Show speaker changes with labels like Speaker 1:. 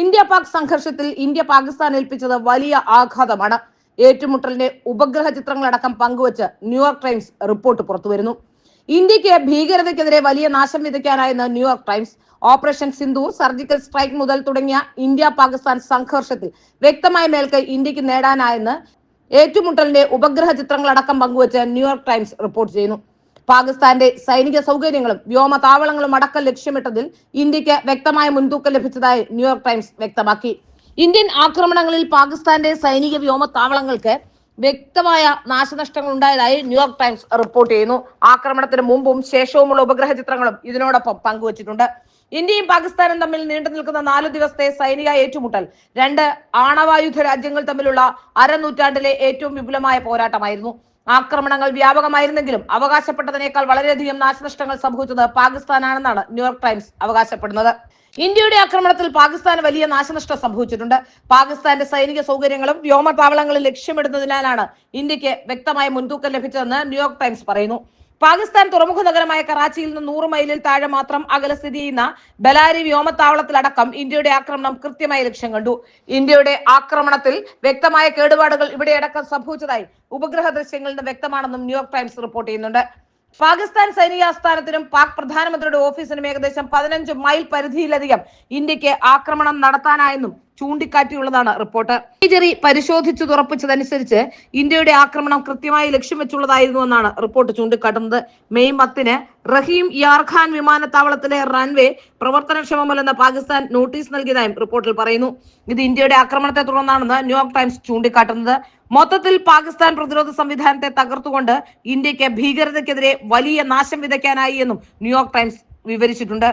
Speaker 1: India Pak സംഘർഷത്തിൽ India Pakistan ഏൽപ്പിച്ചത് വലിയ ആഘാതമാണ്. ഏറ്റുമുട്ടലിന്റെ ഉപഗ്രഹ ചിത്രങ്ങളടക്കം പങ്കുവച്ച് ന്യൂയോർക്ക് ടൈംസ് റിപ്പോർട്ട് പുറത്തുവരുന്നു. ഇന്ത്യയ്ക്ക് ഭീകരതയ്ക്കെതിരെ വലിയ നാശം വിതയ്ക്കാനായെന്ന് New York Times. Operation Sindhu surgical strike മുതൽ തുടങ്ങിയ ഇന്ത്യ പാകിസ്ഥാൻ സംഘർഷത്തിൽ വ്യക്തമായ മേൽക്ക് ഇന്ത്യയ്ക്ക് നേടാനായെന്ന് ഏറ്റുമുട്ടലിന്റെ ഉപഗ്രഹ ചിത്രങ്ങളടക്കം പങ്കുവച്ച് ന്യൂയോർക്ക് ടൈംസ് റിപ്പോർട്ട് ചെയ്യുന്നു. പാകിസ്ഥാന്റെ സൈനിക സൗകര്യങ്ങളും വ്യോമ താവളങ്ങളും അടക്കം ലക്ഷ്യമിട്ടതിൽ ഇന്ത്യയ്ക്ക് വ്യക്തമായ മുൻതൂക്കം ലഭിച്ചതായി ന്യൂയോർക്ക് ടൈംസ് വ്യക്തമാക്കി. ഇന്ത്യൻ ആക്രമണങ്ങളിൽ പാകിസ്ഥാന്റെ സൈനിക വ്യോമ താവളങ്ങൾക്ക് വ്യക്തമായ നാശനഷ്ടങ്ങൾ ഉണ്ടായതായി ന്യൂയോർക്ക് ടൈംസ് റിപ്പോർട്ട് ചെയ്യുന്നു. ആക്രമണത്തിന് മുമ്പും ശേഷവുമുള്ള ഉപഗ്രഹ ചിത്രങ്ങളും ഇതിനോടൊപ്പം പങ്കുവച്ചിട്ടുണ്ട്. ഇന്ത്യയും പാകിസ്ഥാനും തമ്മിൽ നീണ്ടു നിൽക്കുന്ന നാലു ദിവസത്തെ സൈനിക ഏറ്റുമുട്ടൽ രണ്ട് ആണവായുധ രാജ്യങ്ങൾ തമ്മിലുള്ള അരനൂറ്റാണ്ടിലെ ഏറ്റവും വിപുലമായ പോരാട്ടമായിരുന്നു. ആക്രമണങ്ങൾ വ്യാപകമായിരുന്നെങ്കിലും അവകാശപ്പെട്ടതിനേക്കാൾ വളരെയധികം നാശനഷ്ടങ്ങൾ സംഭവിച്ചത് പാകിസ്ഥാനാണെന്നാണ് ന്യൂയോർക്ക് ടൈംസ് അവകാശപ്പെടുന്നത്. ഇന്ത്യയുടെ ആക്രമണത്തിൽ പാകിസ്ഥാന് വലിയ നാശനഷ്ടം സംഭവിച്ചിട്ടുണ്ട്. പാകിസ്ഥാന്റെ സൈനിക സൗകര്യങ്ങളും വ്യോമതാവളങ്ങളും ലക്ഷ്യമിടുന്നതിനാലാണ് ഇന്ത്യയ്ക്ക് വ്യക്തമായ മുൻതൂക്കം ലഭിച്ചതെന്ന് ന്യൂയോർക്ക് ടൈംസ് പറയുന്നു. പാകിസ്ഥാൻ തുറമുഖ നഗരമായ കറാച്ചിയിൽ നിന്ന് നൂറ് മൈലിൽ താഴെ മാത്രം അകലെ സ്ഥിതി ചെയ്യുന്ന ബലാരി വ്യോമത്താവളത്തിലടക്കം ഇന്ത്യയുടെ ആക്രമണം കൃത്യമായി ലക്ഷ്യം കണ്ടു. ഇന്ത്യയുടെ ആക്രമണത്തിൽ വ്യക്തമായ കേടുപാടുകൾ ഇവിടെയടക്കം സംഭവിച്ചതായി ഉപഗ്രഹ ദൃശ്യങ്ങളിൽ നിന്ന് വ്യക്തമാണെന്നും ന്യൂയോർക്ക് ടൈംസ് റിപ്പോർട്ട് ചെയ്യുന്നുണ്ട്. പാകിസ്ഥാൻ സൈനിക ആസ്ഥാനത്തിനും പാക് പ്രധാനമന്ത്രിയുടെ ഓഫീസിനും ഏകദേശം പതിനഞ്ച് മൈൽ പരിധിയിലധികം ഇന്ത്യയ്ക്ക് ആക്രമണം നടത്താനായെന്നും ചൂണ്ടിക്കാട്ടിയുള്ളതാണ് റിപ്പോർട്ട്. ജെറി പരിശോധിച്ചു തുറപ്പിച്ചതനുസരിച്ച് ഇന്ത്യയുടെ ആക്രമണം കൃത്യമായി ലക്ഷ്യം വെച്ചുള്ളതായിരുന്നുവെന്നാണ് റിപ്പോർട്ട് ചൂണ്ടിക്കാട്ടുന്നത്. മെയ് പത്തിന് റഹീം യാർഖാൻ വിമാനത്താവളത്തിലെ റൺവേ പ്രവർത്തനക്ഷമമല്ലെന്ന് പാകിസ്ഥാൻ നോട്ടീസ് നൽകിയതായും റിപ്പോർട്ടിൽ പറയുന്നു. ഇത് ഇന്ത്യയുടെ ആക്രമണത്തെ തുടർന്നാണെന്ന് ന്യൂയോർക്ക് ടൈംസ് ചൂണ്ടിക്കാട്ടുന്നത്. മൊത്തത്തിൽ പാകിസ്ഥാൻ പ്രതിരോധ സംവിധാനത്തെ തകർത്തുകൊണ്ട് ഇന്ത്യയ്ക്ക് ഭീകരതയ്ക്കെതിരെ വലിയ നാശം വിതയ്ക്കാനായി എന്നും ന്യൂയോർക്ക് ടൈംസ് വിവരിച്ചിട്ടുണ്ട്.